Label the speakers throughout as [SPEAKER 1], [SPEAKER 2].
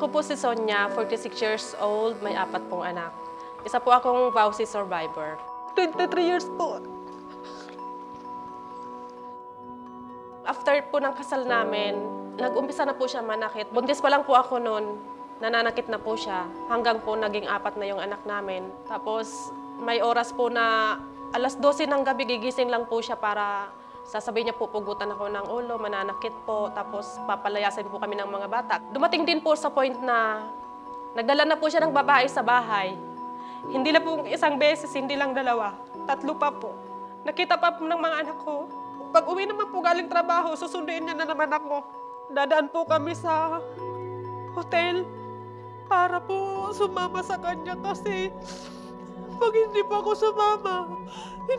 [SPEAKER 1] Ako po si Sonia, 46 years old, may apat pong anak. Isa po akong VAUSI survivor. 23 years po. After po ng kasal namin, nag-umpisa na po siya manakit. Buntis pa lang po ako noon, nananakit na po siya. Hanggang po naging apat na yung anak namin. Tapos may oras po na alas 12 ng gabi gigising lang po siya para sasabihin niya po pugutan ako ng ulo, mananakit po, tapos papalayasin po kami ng mga bata. Dumating din po sa point na nagdala na po siya ng babae sa bahay. Hindi na po isang beses, hindi lang dalawa. Tatlo pa po. Nakita pa po ng mga anak ko. Pag uwi naman po galing trabaho, susunduin niya na naman ako. Dadaan po kami sa hotel para po sumama sa kanya kasi pag hindi pa ako sumama,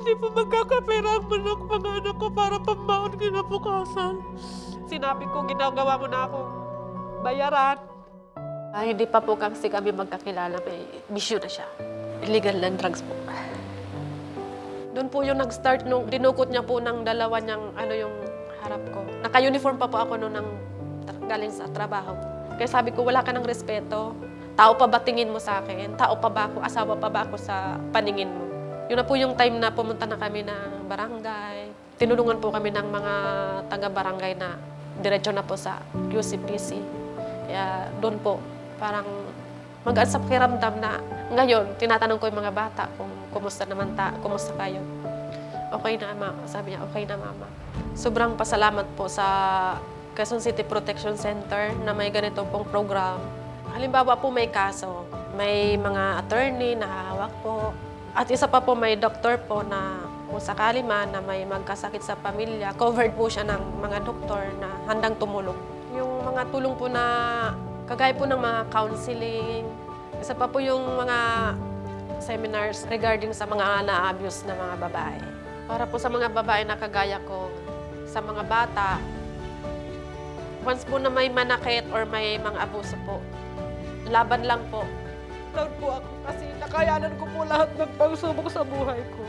[SPEAKER 1] hindi po magkakapera ang manak mga anak ko para pambaon kinabukasan. Sinabi ko, ginagawa mo na ako bayaran. Ah, hindi pa po kasi kami magkakilala, may bisyo na siya. Illegal na drugs po. Doon po yung nag-start nung dinukot niya po ng dalawa niyang ano yung harap ko. Naka-uniform pa po ako noon ng galing sa trabaho. Kaya sabi ko, wala ka ng respeto. Tao pa ba tingin mo sa akin? Tao pa ba ako? Asawa pa ba ako sa paningin mo? Yun na po yung time na pumunta na kami ng barangay. Tinulungan po kami ng mga taga-barangay na diretso na po sa UCPC. Kaya doon po, parang magaan sa pakiramdam na ngayon, tinatanong ko yung mga bata kung kumusta naman ta, kumusta kayo. Okay na, mama. Sabi niya, okay na, mama. Sobrang pasalamat po sa Quezon City Protection Center na may ganito pong program. Halimbawa po may kaso, may mga attorney na hahawak po. At isa pa po may doktor po na kung sakali man na may magkasakit sa pamilya, covered po siya ng mga doktor na handang tumulong. Yung mga tulong po na kagaya po ng mga counseling, isa pa po yung mga seminars regarding sa mga na-abuse na mga babae. Para po sa mga babae na kagaya ko, sa mga bata, once po na may manakit or may mga abuso po, laban lang po. Proud po ako kasi nakayanan ko po lahat ng pagsubok sa buhay ko.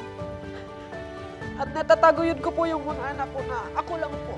[SPEAKER 1] At natataguyod ko po yung mga anak ko na ako lang po.